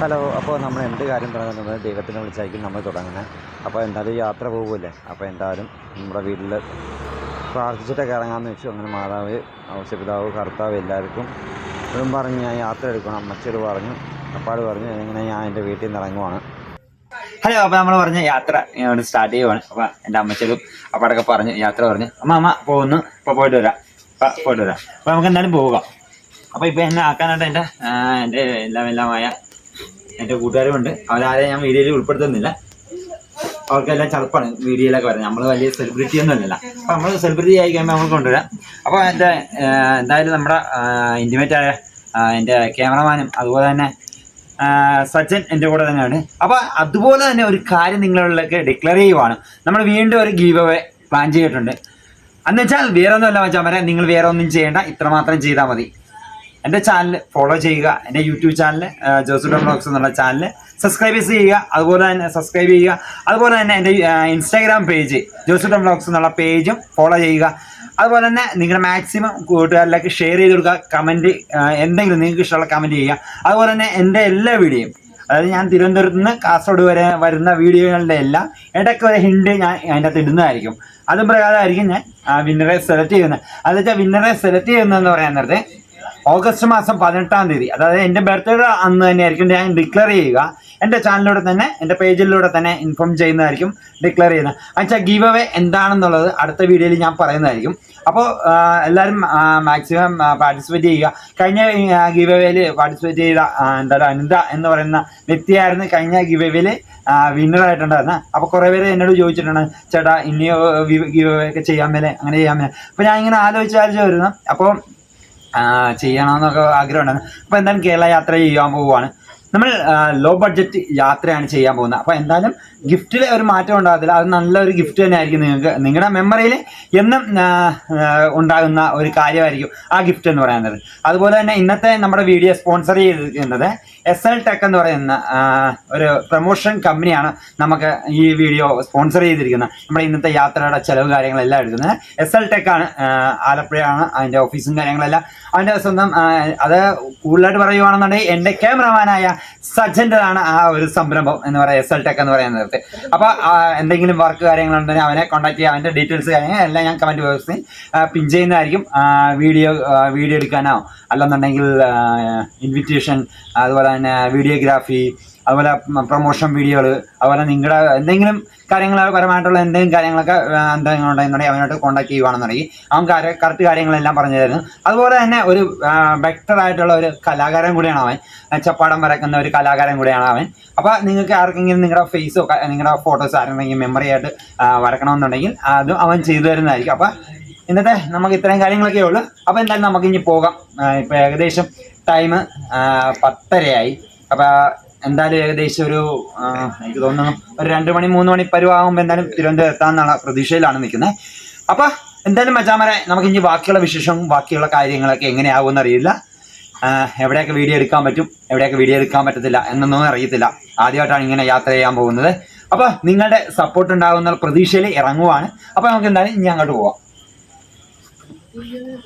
Hello അപ്പോൾ നമ്മൾ എന്ത് കാര്യം തുടങ്ങുന്നത് ദൈവത്തിനെ വിളിച്ചായിരിക്കും നമ്മൾ തുടങ്ങുന്നത് അപ്പോൾ എന്തായാലും യാത്ര പോകുമല്ലേ അപ്പോൾ എന്തായാലും നമ്മുടെ വീട്ടിൽ പ്രാർത്ഥിച്ചിട്ടൊക്കെ ഇറങ്ങാമെന്ന് വെച്ചു. അങ്ങനെ മാതാവ് ഔഷപിതാവ് കർത്താവ് എല്ലാവർക്കും ഇതും പറഞ്ഞ് ഞാൻ യാത്ര എടുക്കണം. അമ്മച്ചോട് പറഞ്ഞു അപ്പാട് പറഞ്ഞു ഇങ്ങനെ ഞാൻ എന്റെ വീട്ടിൽ നിന്ന് ഇറങ്ങുവാണ്. ഹലോ അപ്പോൾ നമ്മൾ പറഞ്ഞ യാത്ര സ്റ്റാർട്ട് ചെയ്യുവാണ്. അപ്പോൾ എന്റെ അമ്മച്ചോടും അപ്പാടൊക്കെ പറഞ്ഞു യാത്ര പറഞ്ഞു അമ്മ അമ്മ പോകുന്നു. അപ്പോൾ പോയിട്ട് വരാം. പോയിട്ട് വരാം. അപ്പോൾ നമുക്ക് എന്തായാലും പോകാം. അപ്പോൾ ഇപ്പോൾ എന്നെ ആക്കാനായിട്ട് എന്റെ എന്റെ എല്ലാം എല്ലാമായ എന്റെ കൂട്ടുകാരുമുണ്ട്. അവരാരെയും ഞാൻ വീഡിയോയിൽ ഉൾപ്പെടുത്തുന്നില്ല. അവർക്കെല്ലാം ചെറുപ്പമാണ് വീഡിയോയിലൊക്കെ വരുന്നത്. നമ്മൾ വലിയ സെലിബ്രിറ്റി ഒന്നും അല്ലല്ലോ. അപ്പൊ നമ്മൾ സെലിബ്രിറ്റി ആയി കഴിയുമ്പോൾ നമ്മൾ കൊണ്ടുവരാം. അപ്പോൾ എന്റെ എന്തായാലും നമ്മുടെ ഇന്റിമേറ്റ് ആയ എന്റെ ക്യാമറമാനും അതുപോലെ തന്നെ സച്ചിൻ എന്റെ കൂടെ തന്നെയാണ്. അപ്പോൾ അതുപോലെ തന്നെ ഒരു കാര്യം നിങ്ങളിലേക്ക് ഡിക്ലെയർ ചെയ്യുവാണ്. നമ്മൾ വീണ്ടും ഒരു ഗീവ് അവേ പ്ലാൻ ചെയ്തിട്ടുണ്ട്. എന്ന് വെച്ചാൽ വേറെ ഒന്നുമല്ല വെച്ചാൽ വരെ നിങ്ങൾ വേറെ ഒന്നും ചെയ്യേണ്ട. ഇത്രമാത്രം ചെയ്താൽ മതി. എന്റെ ചാനൽ ഫോളോ ചെയ്യുക. എന്റെ യൂട്യൂബ് ചാനൽ ജോസുഡോ ബ്ലോഗ്സ് എന്നുള്ള ചാനൽ സബ്സ്ക്രൈബ് ചെയ്യുക. അതുപോലെ തന്നെ സബ്സ്ക്രൈബ് ചെയ്യുക. അതുപോലെ തന്നെ എന്റെ ഇൻസ്റ്റാഗ്രാം പേജ് ജോസുഡോ ബ്ലോഗ്സ് എന്നുള്ള പേജും ഫോളോ ചെയ്യുക. അതുപോലെ തന്നെ നിങ്ങളുടെ മാക്സിമം കൂട്ടുകാരിലേക്ക് ഷെയർ ചെയ്ത് കൊടുക്കുക. കമന്റ് എന്തെങ്കിലും നിങ്ങൾക്ക് ഇഷ്ടമുള്ള കമന്റ് ചെയ്യുക. അതുപോലെ തന്നെ എന്റെ എല്ലാ വീഡിയോയും അതായത് ഞാൻ തിരുവനന്തപുരത്ത് നിന്ന് കാസർഗോഡ് വരെ വരുന്ന വീഡിയോകളുടെ എല്ലാം ഇടയ്ക്ക് ഒരു ഹിൻഡ് ഞാൻ അതിന്റെ അകത്ത് ഇടുന്നതായിരിക്കും. അതും പ്രകാരമായിരിക്കും ഞാൻ വിന്നറെ സെലക്ട് ചെയ്യുന്നത്. അതെന്നുവെച്ചാൽ വിന്നറെ സെലക്ട് ചെയ്യുന്നതെന്ന് പറയാൻ നേരത്തെ ഓഗസ്റ്റ് മാസം പതിനെട്ടാം തീയതി. അതായത് എന്റെ ബർത്ത്ഡേ അന്ന് തന്നെയായിരിക്കും ഞാൻ ഡിക്ലെയർ ചെയ്യുക. എന്റെ ചാനലിലൂടെ തന്നെ എന്റെ പേജിലൂടെ തന്നെ ഇൻഫോം ചെയ്യുന്നതായിരിക്കും ഡിക്ലെയർ ചെയ്യുന്നത്. അച്ഛാ ഗീവ് അവേ എന്താണെന്നുള്ളത് അടുത്ത വീഡിയോയിൽ ഞാൻ പറയുന്നതായിരിക്കും. അപ്പോൾ എല്ലാവരും മാക്സിമം പാർട്ടിസിപ്പേറ്റ് ചെയ്യുക. കഴിഞ്ഞ ഗീവ് അവേയിൽ പാർട്ടിസിപ്പേറ്റ് ചെയ്ത എന്താ അനിത എന്ന് പറയുന്ന വ്യക്തിയായിരുന്നു കഴിഞ്ഞ ഗീവ് അവേയിൽ വിന്നറായിട്ടുണ്ടായിരുന്നത് അപ്പോൾ കുറേ പേര് എന്നോട് ചോദിച്ചിട്ടുണ്ട് ചേട്ടാ ഇനിയോ ഗീവ് അവേ ഒക്കെ ചെയ്യാൻ മേലെ അങ്ങനെ ചെയ്യാൻ മേലെ. അപ്പോൾ ഞാൻ ഇങ്ങനെ ആലോചിച്ച് ആലോചിച്ച് വരുന്നു. അപ്പോൾ ചെയ്യണമെന്നൊക്കെ ആഗ്രഹമുണ്ടായിരുന്നു അപ്പോൾ എന്തായാലും കേരള യാത്ര ചെയ്യാൻ പോവുകയാണ് നമ്മൾ ലോ ബഡ്ജറ്റ് യാത്രയാണ് ചെയ്യാൻ പോകുന്നത്. അപ്പോൾ എന്തായാലും ഗിഫ്റ്റിൽ ഒരു മാറ്റം ഉണ്ടാകത്തില്ല. അത് നല്ലൊരു ഗിഫ്റ്റ് തന്നെ ആയിരിക്കും നിങ്ങൾക്ക്. നിങ്ങളുടെ മെമ്മറിയിൽ എന്നും ഉണ്ടാകുന്ന ഒരു കാര്യമായിരിക്കും ആ ഗിഫ്റ്റ് എന്ന് പറയുന്നത്. അതുപോലെ തന്നെ ഇന്നത്തെ നമ്മുടെ വീഡിയോ സ്പോൺസർ ചെയ്തിരിക്കുന്നത് എസ് എൽ ടെക് എന്ന് പറയുന്ന ഒരു പ്രൊമോഷൻ കമ്പനിയാണ് നമുക്ക് ഈ വീഡിയോ സ്പോൺസർ ചെയ്തിരിക്കുന്നത്. നമ്മുടെ ഇന്നത്തെ യാത്രയുടെ ചെലവ് കാര്യങ്ങളെല്ലാം എടുക്കുന്നത്. എസ് എൽ ടെക് ആണ് ആലപ്പുഴയാണ് അതിന്റെ ഓഫീസും കാര്യങ്ങളെല്ലാം. അതിന്റെ സ്വന്തം അത് കൂടുതലായിട്ട് പറയുവാണെന്നുണ്ടെങ്കിൽ എന്റെ ക്യാമറമാനായ സജ്ജന്റെതാണ് ആ ഒരു സംരംഭം എന്ന് പറയുന്നത് എസ് എൽ ടെക് എന്ന് പറയുന്നത് അപ്പോൾ എന്തെങ്കിലും വർക്ക് കാര്യങ്ങളുണ്ടെങ്കിൽ അവനെ കോൺടാക്ട് ചെയ്യുക അവന്റെ ഡീറ്റെയിൽസ് കാര്യങ്ങൾ എല്ലാം ഞാൻ കമന്റ് ബോക്സിൽ പിൻ ചെയ്യുന്നതായിരിക്കും. വീഡിയോ വീഡിയോ എടുക്കാനോ അല്ലെന്നുണ്ടെങ്കിൽ ഇൻവിറ്റേഷൻ അതുപോലെ തന്നെ വീഡിയോഗ്രാഫി അതുപോലെ പ്രൊമോഷൻ വീഡിയോകൾ അതുപോലെ നിങ്ങളുടെ എന്തെങ്കിലും കാര്യങ്ങൾ പരമായിട്ടുള്ള എന്തെങ്കിലും കാര്യങ്ങളൊക്കെ എന്തെങ്കിലും ഉണ്ടെന്നുണ്ടെങ്കിൽ അവനോട്ട് കോൺടാക്ട് ചെയ്യുവാണെന്നുണ്ടെങ്കിൽ അവൻ കറക്റ്റ് കാര്യങ്ങളെല്ലാം പറഞ്ഞു തരുന്നു അതുപോലെ തന്നെ ഒരു ആയിട്ടുള്ള ഒരു കലാകാരൻ കൂടിയാണ് അവൻ. ചപ്പാടം വരക്കുന്ന ഒരു കലാകാരൻ കൂടിയാണ് അവൻ. അപ്പോൾ നിങ്ങൾക്ക് ആർക്കെങ്കിലും നിങ്ങളുടെ ഫേസോ നിങ്ങളുടെ ഫോട്ടോസ് ആരെങ്കിലും മെമ്മറി ആയിട്ട് വരക്കണമെന്നുണ്ടെങ്കിൽ അതും അവൻ ചെയ്തു തരുന്നതായിരിക്കും. അപ്പോൾ ഇന്നത്തെ നമുക്ക് ഇത്രയും കാര്യങ്ങളൊക്കെ ഉള്ളൂ. അപ്പോൾ എന്തായാലും നമുക്ക് ഇനി പോകാം. ഇപ്പോൾ ഏകദേശം ടൈം പത്തരയായി. അപ്പോൾ എന്തായാലും ഏകദേശം ഒരു എനിക്ക് തോന്നുന്നു ഒരു രണ്ട് മണി മൂന്ന് മണി പരുവാകുമ്പോൾ എന്തായാലും തിരുവനന്തപുരം എത്താമെന്നുള്ള പ്രതീക്ഷയിലാണ് നിൽക്കുന്നത് അപ്പോൾ എന്തായാലും മച്ചാമരെ നമുക്ക് ഇനി ബാക്കിയുള്ള വിശേഷവും ബാക്കിയുള്ള കാര്യങ്ങളൊക്കെ എങ്ങനെയാകുമെന്ന് അറിയില്ല. എവിടെയൊക്കെ വീഡിയോ എടുക്കാൻ പറ്റും എവിടെയൊക്കെ വീഡിയോ എടുക്കാൻ പറ്റത്തില്ല എന്നൊന്നും അറിയത്തില്ല. ആദ്യമായിട്ടാണ് ഇങ്ങനെ യാത്ര ചെയ്യാൻ പോകുന്നത്. അപ്പോൾ നിങ്ങളുടെ സപ്പോർട്ട് ഉണ്ടാകുന്ന പ്രതീക്ഷയിൽ ഇറങ്ങുവാണ്. അപ്പോൾ നമുക്ക് എന്തായാലും ഇനി അങ്ങോട്ട് പോവാം. Thank you.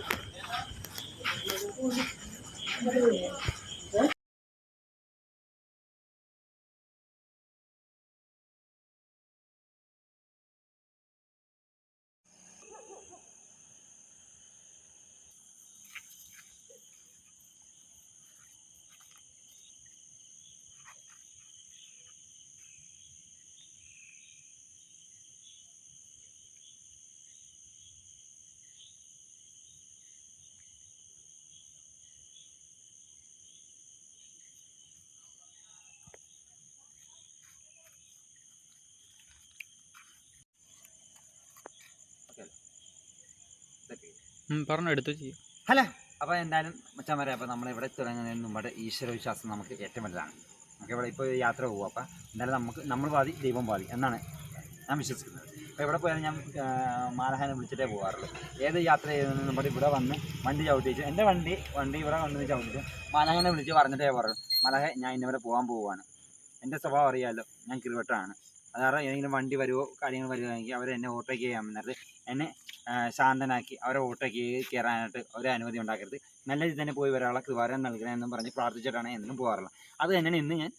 പറഞ്ഞു എടുത്തു ചെയ്യും. ഹലോ. അപ്പോൾ എന്തായാലും മച്ചാൻ പറയാം അപ്പോൾ നമ്മൾ ഇവിടെ തുടങ്ങുന്നതിന് നമ്മുടെ ഈശ്വര വിശ്വാസം നമുക്ക് ഏറ്റവും വലുതാണ്. നമുക്ക് ഇവിടെ ഇപ്പോൾ യാത്ര പോകും അപ്പോൾ എന്തായാലും നമുക്ക് നമ്മൾ പാതി ദൈവം പാതി എന്നാണ് ഞാൻ വിശ്വസിക്കുന്നത്. അപ്പോൾ ഇവിടെ പോയാലും ഞാൻ മാലഹാനെ വിളിച്ചിട്ടേ പോകാറുള്ളൂ ഏത് യാത്ര ചെയ്യുന്നതിന് നമ്മുടെ ഇവിടെ വന്ന് വണ്ടി ചവിട്ടിച്ചു എന്റെ വണ്ടി വണ്ടി ഇവിടെ വന്ന് ചവിട്ടിച്ചു മാലഹാനെ വിളിച്ച് പറഞ്ഞിട്ടേ പോകാറുള്ളൂ മലഹ ഞാൻ ഇന്നിവിടെ പോകാൻ പോവുകയാണ് എന്റെ സ്വഭാവം അറിയാമല്ലോ ഞാൻ കിരുവട്ടാണ് അതാറ് ഏതെങ്കിലും വണ്ടി വരുമോ കാര്യങ്ങൾ വരുവാണെങ്കിൽ അവർ എന്നെ ഓവർടേക്ക് ചെയ്യാൻ നേരത്തെ എന്നെ ശാന്തനാക്കി അവരെ ഓട്ടോയ്ക്ക് കയറാനായിട്ട് ഒരു അനുമതി ഉണ്ടാക്കരുത്. നല്ല രീതിയിൽ തന്നെ പോയി വരാനുള്ള കൃപാരം നൽകണമെന്നും പറഞ്ഞ് പ്രാർത്ഥിച്ചിട്ടാണ് എന്നും പോകാറുള്ളത്. അത് തന്നെയാണ് ഇന്ന് ഞാൻ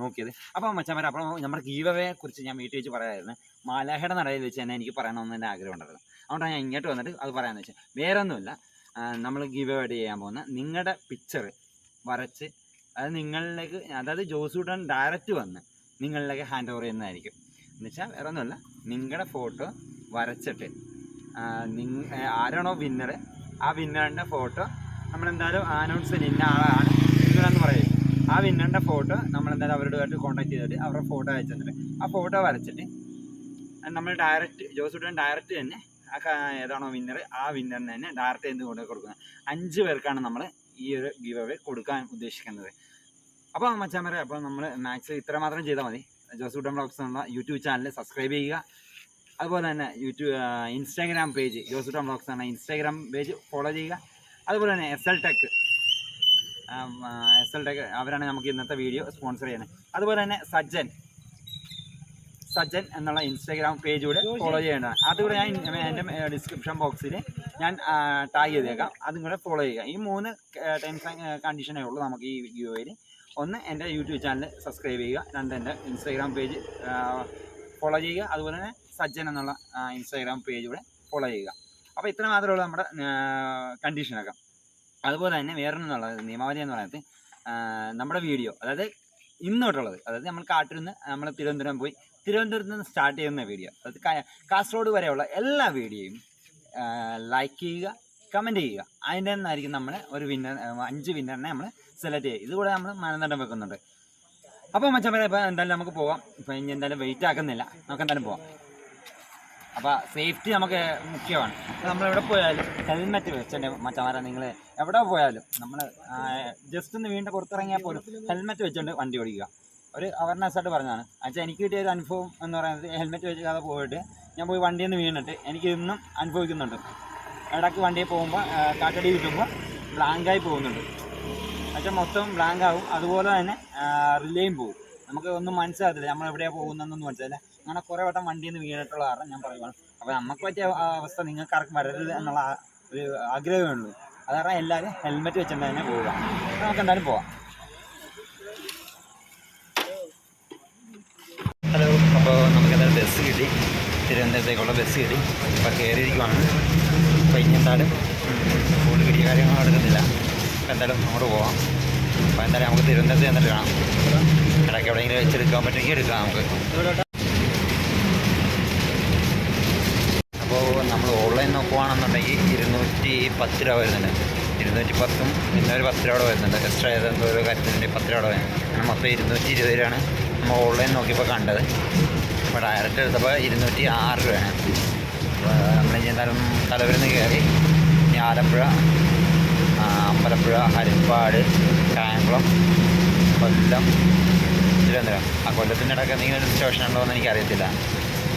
നോക്കിയത്. അപ്പോൾ മച്ചാമാരെ അപ്പോൾ നമ്മുടെ ഗീവവയെ കുറിച്ച് ഞാൻ വീട്ടിൽ വെച്ച് പറയാമായിരുന്നു. മാലാഹയുടെ നടയിൽ വെച്ച് തന്നെ എനിക്ക് പറയണമെന്ന് എന്റെ ആഗ്രഹം ഉണ്ടായിരുന്നു. അതുകൊണ്ടാണ് ഞാൻ ഇങ്ങോട്ട് വന്നിട്ട് അത് പറയാമെന്ന് വെച്ചാൽ വേറെ ഒന്നുമില്ല നമ്മൾ ഗീവ് അവേഡ് ചെയ്യാൻ പോകുന്ന നിങ്ങളുടെ പിക്ചർ വരച്ച് അത് നിങ്ങളിലേക്ക് അതായത് ജോസൂട്ടൻ ഡയറക്റ്റ് വന്ന് നിങ്ങളിലേക്ക് ഹാൻഡ് ഓവർ ചെയ്യുന്നതായിരിക്കും. എന്നുവെച്ചാൽ വേറെ ഒന്നുമില്ല നിങ്ങളുടെ ഫോട്ടോ വരച്ചിട്ട് ആരാണോ വിന്നർ ആ വിന്നറിന്റെ ഫോട്ടോ നമ്മളെന്തായാലും അനൗൺസ് ഇന്ന ആളാണ് വിന്നറെന്ന് പറയും. ആ വിന്നറിന്റെ ഫോട്ടോ നമ്മളെന്തായാലും അവരോടുമായിട്ട് കോൺടാക്ട് ചെയ്തിട്ട് അവരുടെ ഫോട്ടോ അയച്ചു തന്നിട്ട് ആ ഫോട്ടോ വരച്ചിട്ട് നമ്മൾ ഡയറക്റ്റ് ജോസൂട്ടൻ ഡയറക്റ്റ് തന്നെ ആ ഏതാണോ വിന്നർ ആ വിന്നറിന് തന്നെ ഡയറക്റ്റ് ചെയ്ത് കൊണ്ട് കൊടുക്കുന്നത്. അഞ്ച് പേർക്കാണ് നമ്മൾ ഈ ഒരു ഗീവ് അവേ കൊടുക്കാൻ ഉദ്ദേശിക്കുന്നത്. അപ്പോൾ മച്ചാമരെ അപ്പോൾ നമ്മൾ മാക്സ് ഇത്ര മാത്രം ചെയ്താൽ മതി. ജോസൂട്ടൻ ബ്ലോഗ്സ് എന്ന യൂട്യൂബ് ചാനൽ സബ്സ്ക്രൈബ് ചെയ്യുക. അതുപോലെ തന്നെ YouTube Instagram page Josoottan blogs എന്ന ഇൻസ്റ്റാഗ്രാം പേജ് ഫോളോ ചെയ്യുക. അതുപോലെ തന്നെ S L tech S L tech അവരാണ് നമുക്ക് ഇന്നത്തെ വീഡിയോ സ്പോൺസർ ചെയ്യുന്നത്. അതുപോലെ തന്നെ സജ്ജൻ. സജ്ജൻ എന്നുള്ള ഇൻസ്റ്റാഗ്രാം പേജ് കൂടെ ഫോളോ ചെയ്യേണ്ടതാണ്. അതുകൂടെ ഞാൻ എന്റെ ഡിസ്ക്രിപ്ഷൻ ബോക്സിൽ ഞാൻ ടാഗ് ചെയ്തേക്കാം. അതും കൂടെ ഫോളോ ചെയ്യുക. ഈ മൂന്ന് ടൈംസ് കണ്ടീഷനേ ഉള്ളൂ നമുക്ക് ഈ വീഡിയോയിൽ ഒന്ന് എന്റെ യൂട്യൂബ് ചാനൽ സബ്സ്ക്രൈബ് ചെയ്യുക. രണ്ട് എന്റെ ഇൻസ്റ്റാഗ്രാം പേജ് ഫോളോ ചെയ്യുക. അതുപോലെ തന്നെ സജ്ജൻ എന്നുള്ള ഇൻസ്റ്റാഗ്രാം പേജ് കൂടെ ഫോളോ ചെയ്യുക. അപ്പോൾ ഇത്ര ഉള്ളൂ നമ്മുടെ കണ്ടീഷനൊക്കെ അതുപോലെ തന്നെ വേറൊന്നുള്ള നിയമാവലി എന്ന് പറയുന്നത് നമ്മുടെ വീഡിയോ അതായത് ഇന്നോട്ടുള്ളത്. അതായത് നമ്മൾ കാട്ടിൽ നിന്ന് നമ്മൾ തിരുവനന്തപുരം പോയി തിരുവനന്തപുരത്ത് നിന്ന് സ്റ്റാർട്ട് ചെയ്യുന്ന വീഡിയോ അതായത് കാസർഗോഡ് വരെയുള്ള എല്ലാ വീഡിയോയും ലൈക്ക് ചെയ്യുക കമന്റ് ചെയ്യുക. അതിന്റെ നിന്നായിരിക്കും നമ്മൾ ഒരു വിന്നർ അഞ്ച് വിന്നറിനെ നമ്മൾ സെലക്ട് ചെയ്യുക. ഇതുകൂടെ നമ്മൾ മാനദണ്ഡം വെക്കുന്നുണ്ട്. അപ്പോൾ മച്ചമ്മ ഇപ്പോൾ എന്തായാലും നമുക്ക് പോകാം ഇപ്പൊ ഇനി എന്തായാലും വെയിറ്റ് ആക്കുന്നില്ല. നമുക്ക് എന്തായാലും പോകാം അപ്പോൾ സേഫ്റ്റി നമുക്ക് മുഖ്യമാണ്. നമ്മൾ എവിടെ പോയാലും ഹെൽമെറ്റ് വെച്ചിട്ട് മച്ചമാരെ നിങ്ങൾ എവിടെ പോയാലും നമ്മൾ ജസ്റ്റ് ഒന്ന് വീണ്ടും പുറത്തിറങ്ങിയാൽ പോലും ഹെൽമെറ്റ് വെച്ചുകൊണ്ട് വണ്ടി ഓടിക്കുക. ഒരു അവയർനെസ് ആയിട്ട് പറഞ്ഞതാണ്. അച്ഛാ എനിക്ക് കിട്ടിയ ഒരു അനുഭവം എന്ന് പറയുന്നത് ഹെൽമെറ്റ് വെച്ചാതെ പോയിട്ട് ഞാൻ പോയി വണ്ടിയിൽ നിന്ന് വീണിട്ട് എനിക്ക് ഇന്നും അനുഭവിക്കുന്നുണ്ട്. ഇടയ്ക്ക് വണ്ടിയിൽ പോകുമ്പോൾ കാറ്റടി കിട്ടുമ്പോൾ ബ്ലാങ്കായി പോകുന്നുണ്ട്. എന്നുവെച്ചാൽ മൊത്തം ബ്ലാങ്ക് ആവും. അതുപോലെ തന്നെ റിലേയും പോകും. നമുക്ക് ഒന്നും മനസ്സിലാകത്തില്ല. നമ്മൾ എവിടെയാണ് പോകുന്നതെന്നൊന്നും മനസ്സിലായില്ല അങ്ങനെ കുറേ വട്ടം വണ്ടിയിൽ നിന്ന് വീണിട്ടുള്ള കാരണം ഞാൻ പറയുവാണ്. അപ്പോൾ നമുക്ക് പറ്റിയ അവസ്ഥ നിങ്ങൾക്ക് ആർക്കും വരരുത് എന്നുള്ള ഒരു ആഗ്രഹമേ ഉള്ളൂ. അത് കാരണം എല്ലാവരും ഹെൽമെറ്റ് വെച്ചിട്ട് തന്നെ പോവുക. നമുക്ക് എന്തായാലും പോവാം. ഹലോ അപ്പോൾ നമുക്ക് എന്തായാലും ബസ് കിട്ടി. തിരുവനന്തപുരത്തേക്കുള്ള ബസ് കിട്ടി. അപ്പോൾ കയറിയിരിക്കുവാണ് അപ്പോൾ ഇനി എന്തായാലും കൂടുതൽ കിട്ടിയ കാര്യങ്ങൾ എടുക്കുന്നില്ല. അപ്പോൾ എന്തായാലും അങ്ങോട്ട് പോവാം. അപ്പോൾ എന്തായാലും നമുക്ക് തിരുവനന്തപുരത്ത് ചെന്നിട്ട് കാണാം. ഇടയ്ക്ക് എവിടെയെങ്കിലും വെച്ചെടുക്കാൻ പറ്റുമെങ്കിൽ എടുക്കാം നമുക്ക്. അപ്പോൾ നമ്മൾ ഓൺലൈൻ നോക്കുവാണെന്നുണ്ടെങ്കിൽ ഇരുന്നൂറ്റി പത്ത് രൂപ വരുന്നുണ്ട്. ഇരുന്നൂറ്റി പത്തും പിന്നെ ഒരു പത്ത് രൂപ വരുന്നുണ്ട്. എക്സ്ട്രാ ഏതെന്തോ ഒരു കാര്യത്തിനുണ്ട് പത്ത് രൂപ വരുന്നത് നമ്മൾ മൊത്തം ഇരുന്നൂറ്റി ഇരുപത് രൂപയാണ് നമ്മൾ ഓൺലൈൻ നോക്കിയപ്പോൾ കണ്ടത്. അപ്പോൾ ഡയറക്റ്റ് എടുത്തപ്പോൾ ഇരുന്നൂറ്റി ആറ് രൂപയാണ്. അപ്പോൾ നമ്മളിനി എന്തായാലും തലവരുന്ന് കയറി ഇനി ആലപ്പുഴ അമ്പലപ്പുഴ ഹരിപ്പാട് കായംകുളം കൊല്ലം തിരുവനന്തപുരം. ആ കൊല്ലത്തിന്റെ ഇടയ്ക്ക് എന്തെങ്കിലും ഒരു സ്റ്റേഷൻ ഉണ്ടോ എന്ന് എനിക്കറിയത്തില്ല.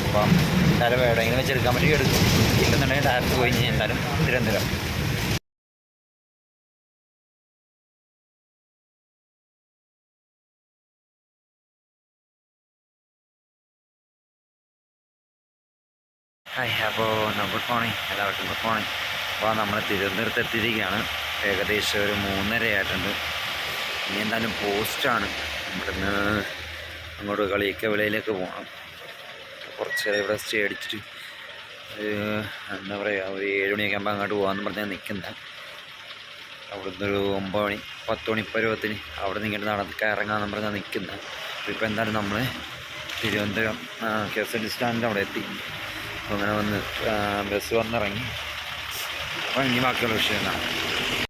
അപ്പം എന്തായാലും എവിടെയെങ്കിലും വെച്ച് എടുക്കാൻ പറ്റുമെങ്കിൽ എടുക്കും. ഇല്ലെന്നുണ്ടെങ്കിൽ ഡയറക്റ്റ് പോയി എന്തായാലും തിരുവനന്തപുരം. ഹായ് അപ്പോൾ ഗുഡ് മോർണിംഗ്. എല്ലാവർക്കും ഗുഡ് മോർണിംഗ്. അപ്പോൾ നമ്മൾ തിരുവനന്തപുരത്ത് എത്തിയിരിക്കുകയാണ്. ഏകദേശം ഒരു മൂന്നര ആയിട്ടുണ്ട് ഇനി എന്തായാലും പോസ്റ്റാണ് ഇവിടുന്ന് അങ്ങോട്ട് കളിയൊക്കെ വിളയിലേക്ക് പോകണം കുറച്ച് ഇവിടെ സ്റ്റേ അടിച്ചിട്ട് എന്താ പറയുക ഒരു ഏഴ് മണിയൊക്കെ ആകുമ്പോൾ അങ്ങോട്ട് പോകാമെന്ന് പറഞ്ഞാൽ നിൽക്കുന്നത് അവിടുന്ന് ഒരു ഒമ്പത് മണി പത്ത് മണി പരുവത്തിന് അവിടെ നിന്ന് ഇങ്ങോട്ട് നടക്കാൻ ഇറങ്ങാമെന്ന് പറഞ്ഞാൽ നിൽക്കുന്ന. ഇപ്പോൾ എന്തായാലും നമ്മൾ Thiruvananthapuram K S N T സ്റ്റാൻഡിന്റെ അവിടെ എത്തി. അങ്ങനെ വന്ന് ബസ് വന്നിറങ്ങി. അപ്പോൾ ഇനി ബാക്കിയുള്ള വിഷയം കാണാം